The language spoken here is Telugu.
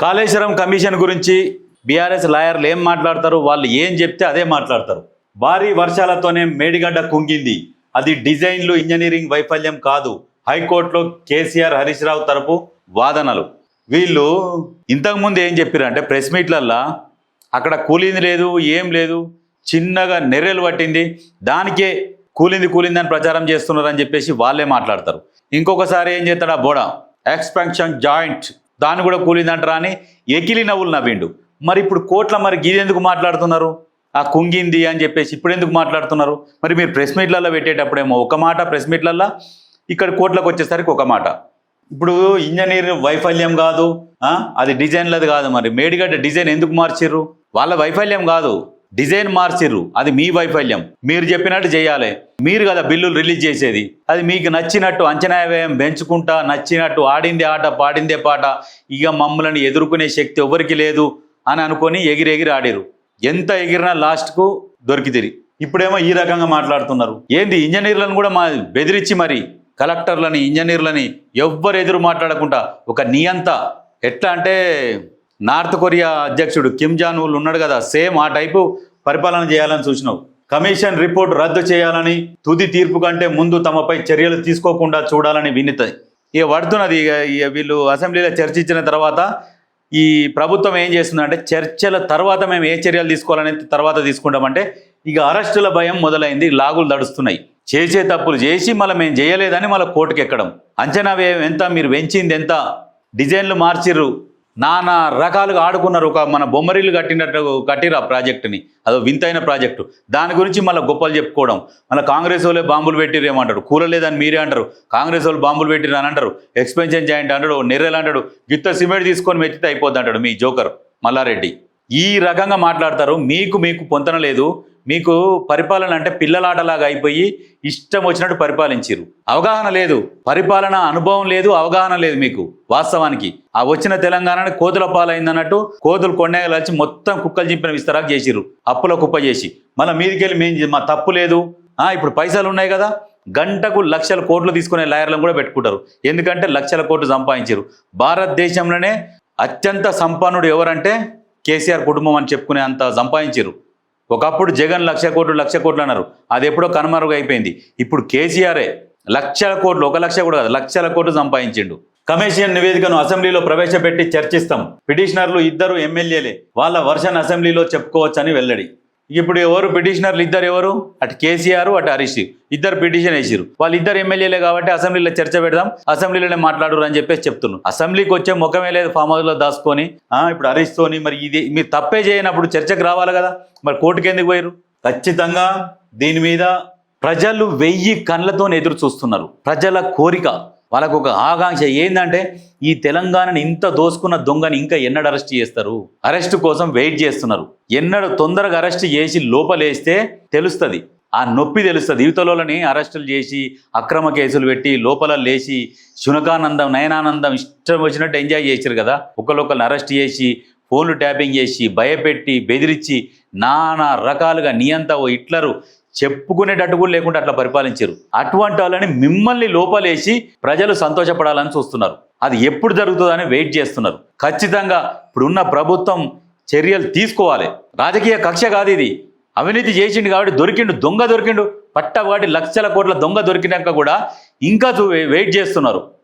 కాళేశ్వరం కమిషన్ గురించి బీఆర్ఎస్ లాయర్లు ఏం మాట్లాడతారు? వాళ్ళు ఏం చెప్తే అదే మాట్లాడతారు. భారీ వర్షాలతోనే మేడిగడ్డ కుంగింది. అది డిజైన్లు ఇంజనీరింగ్ వైఫల్యం కాదు. హైకోర్టులో కేసీఆర్ హరీష్ రావు తరపు వాదనలు. వీళ్ళు ఇంతకుముందు ఏం చెప్పారంటే ప్రెస్ మీట్లల్లా అక్కడ కూలింది లేదు ఏం లేదు చిన్నగా నెర్రెలు పట్టింది. దానికే కూలింది కూలింది అని ప్రచారం చేస్తున్నారని చెప్పేసి వాళ్ళే మాట్లాడతారు. ఇంకొకసారి ఏం చేస్తాడు ఆ బోడ? ఎక్స్పెన్షన్ జాయింట్ దాన్ని కూడా కూలిందంటారా అని ఎకిలి నవ్వులు నవ్విండు. మరి ఇప్పుడు కోట్ల మరి గీదెందుకు మాట్లాడుతున్నారు? ఆ కుంగింది అని చెప్పేసి ఇప్పుడు ఎందుకు మాట్లాడుతున్నారు? మరి మీరు ప్రెస్ మీట్లలో పెట్టేటప్పుడేమో ఒక మాట ప్రెస్ మీట్లల్లో ఇక్కడ కోట్లకు వచ్చేసరికి ఒక మాట. ఇప్పుడు ఇంజనీర్ వైఫల్యం కాదు అది డిజైన్లది కాదు మరి. మేడిగడ్డ డిజైన్ ఎందుకు మార్చిర్రు? వాళ్ళ వైఫల్యం కాదు. డిజైన్ మార్చిర్రు. అది మీ వైఫల్యం. మీరు చెప్పినట్టు చేయాలి. మీరు కదా బిల్లులు రిలీజ్ చేసేది. అది మీకు నచ్చినట్టు అంచనా వ్యయం పెంచుకుంటా నచ్చినట్టు ఆడిందే ఆట పాడిందే పాట ఇక మమ్మల్ని ఎదుర్కొనే శక్తి ఎవరికి లేదు అని అనుకొని ఎగిరెగిరి ఆడిరు ఎంత ఎగిరినా లాస్ట్కు దొరికితిరి. ఇప్పుడేమో ఈ రకంగా మాట్లాడుతున్నారు. ఏంది ఇంజనీర్లను కూడా మా బెదిరించి మరి? కలెక్టర్లని ఇంజనీర్లని ఎవ్వరు ఎదురు మాట్లాడకుండా ఒక నియంత. ఎట్లా అంటే నార్త్ కొరియా అధ్యక్షుడు కిమ్ జాన్ ఉల్ ఉన్నాడు కదా సేమ్ ఆ టైపు పరిపాలన చేయాలని చూసినావు. కమిషన్ రిపోర్ట్ రద్దు చేయాలని తుది తీర్పు కంటే ముందు తమపై చర్యలు తీసుకోకుండా చూడాలని వినిత. ఇక పడుతున్నది ఇక ఇక వీళ్ళు అసెంబ్లీలో చర్చించిన తర్వాత ఈ ప్రభుత్వం ఏం చేస్తుందంటే చర్చల తర్వాత మేము ఏ చర్యలు తీసుకోవాలనేది తర్వాత తీసుకుంటామంటే ఇక అరెస్టుల భయం మొదలైంది లాగులు దడుస్తున్నాయి చేసే తప్పులు చేసి మళ్ళీ మేము చేయలేదని మళ్ళీ కోర్టుకెక్కడం. అంచనా వ్యయం ఎంత? మీరు పెంచింది ఎంత? డిజైన్లు మార్చిర్రు. నానా రకాలుగా ఆడుకున్నారు. ఒక మన బొమ్మరిల్లు కట్టినట్టు కట్టిరు ఆ ప్రాజెక్టుని. అదో వింతైన ప్రాజెక్టు. దాని గురించి మళ్ళీ గొప్పలు చెప్పుకోవడం. మళ్ళీ కాంగ్రెస్ వాళ్ళే బాంబులు పెట్టిరు ఏమంటారు కూలలేదని మీరే అంటారు. కాంగ్రెస్ వాళ్ళు బాంబులు పెట్టిరు అని అంటారు. ఎక్స్పెన్షన్ జాయింట్ అంటాడు నెర్రెలు అంటాడు. గిత్త సిమెంట్ తీసుకొని మెచ్చితే అయిపోద్ది అంటాడు మీ జోకర్ మల్లారెడ్డి. ఈ రకంగా మాట్లాడతారు. మీకు మీకు పొంతన లేదు. మీకు పరిపాలన అంటే పిల్లలాటలాగా అయిపోయి ఇష్టం వచ్చినట్టు పరిపాలించారు అవగాహన లేదు. పరిపాలన అనుభవం లేదు అవగాహన లేదు మీకు వాస్తవానికి. ఆ వచ్చిన తెలంగాణని కోతుల పాలైందన్నట్టు కోతులు కొండగలచి మొత్తం కుక్కలు చింపిన విస్తరాకు చేసిరు అప్పుల కుప్ప చేసి. మళ్ళీ మీదికెళ్ళి మేము మా తప్పు లేదు. ఆ, ఇప్పుడు పైసలు ఉన్నాయి కదా. గంటకు లక్షల కోట్లు తీసుకునే లాయర్లను కూడా పెట్టుకుంటారు. ఎందుకంటే లక్షల కోట్లు సంపాదించారు భారతదేశంలోనే అత్యంత సంపన్నుడు ఎవరంటే కేసీఆర్ కుటుంబం అని చెప్పుకునే అంత సంపాదించారు ఒకప్పుడు జగన్ లక్ష కోట్లు లక్ష కోట్లు అన్నారు. అది ఎప్పుడో కనుమరుగు అయిపోయింది. ఇప్పుడు కేసీఆరే లక్షల కోట్లు ఒక లక్ష కూడా కాదు లక్షల కోట్లు సంపాదించిండు. కమిషన్ నివేదికను అసెంబ్లీలో ప్రవేశపెట్టి చర్చిస్తాం. పిటిషనర్లు ఇద్దరు ఎమ్మెల్యేలే. వాళ్ళ వర్షన్ అసెంబ్లీలో చెప్పుకోవచ్చని వెల్లడి. ఇప్పుడు ఎవరు పిటిషనర్లు ఇద్దరు ఎవరు? అటు కేసీఆర్ అటు హరీష్. ఇద్దరు పిటిషన్ వేసారు వాళ్ళు ఇద్దరు ఎమ్మెల్యేలే కాబట్టి అసెంబ్లీలో చర్చ పెడదాం అసెంబ్లీలోనే మాట్లాడరు అని చెప్పేసి చెప్తున్నాను అసెంబ్లీకి వచ్చే ముఖమే లేదు ఫామ్ హౌస్లో దాచుకొని. ఇప్పుడు హరీష్ తోని మరి ఇది మీరు తప్పే చేయనప్పుడు చర్చకు రావాలి కదా. మరి కోర్టుకి ఎందుకు పోయారు ఖచ్చితంగా దీని మీద ప్రజలు వెయ్యి కళ్ళతో ఎదురు చూస్తున్నారు. ప్రజల కోరిక. వాళ్ళకు ఒక ఆకాంక్ష ఏంటంటే ఈ తెలంగాణని ఇంత దోసుకున్న దొంగని ఇంకా ఎన్నడు అరెస్ట్ చేస్తారు? అరెస్ట్ కోసం వెయిట్ చేస్తున్నారు. ఎన్నడు తొందరగా అరెస్ట్ చేసి లోపలేస్తే తెలుస్తుంది. ఆ నొప్పి తెలుస్తుంది. యువతలోని అరెస్టులు చేసి అక్రమ కేసులు పెట్టి లోపల లేచి శునకానందం నయనానందం ఇష్టం వచ్చినట్టు ఎంజాయ్ చేశారు కదా? ఒకళ్ళొకళ్ళని అరెస్ట్ చేసి ఫోన్లు ట్యాపింగ్ చేసి భయపెట్టి బెదిరించి నానా రకాలుగా నియంత ఓ హిట్లరు. చెప్పుకునేటట్టు కూడా లేకుండా అట్లా పరిపాలించారు. అటువంటి వాళ్ళని మిమ్మల్ని లోపలేసి ప్రజలు సంతోషపడాలని చూస్తున్నారు. అది ఎప్పుడు జరుగుతుందని వెయిట్ చేస్తున్నారు. ఖచ్చితంగా ఇప్పుడున్న ప్రభుత్వం చర్యలు తీసుకోవాలి. రాజకీయ కక్ష కాదు ఇది. అవినీతి చేసిండు కాబట్టి దొరికిండు దొంగ దొరికిండు పట్టవాటి లక్షల కోట్ల దొంగ దొరికినాక కూడా ఇంకా వెయిట్ చేస్తున్నారు.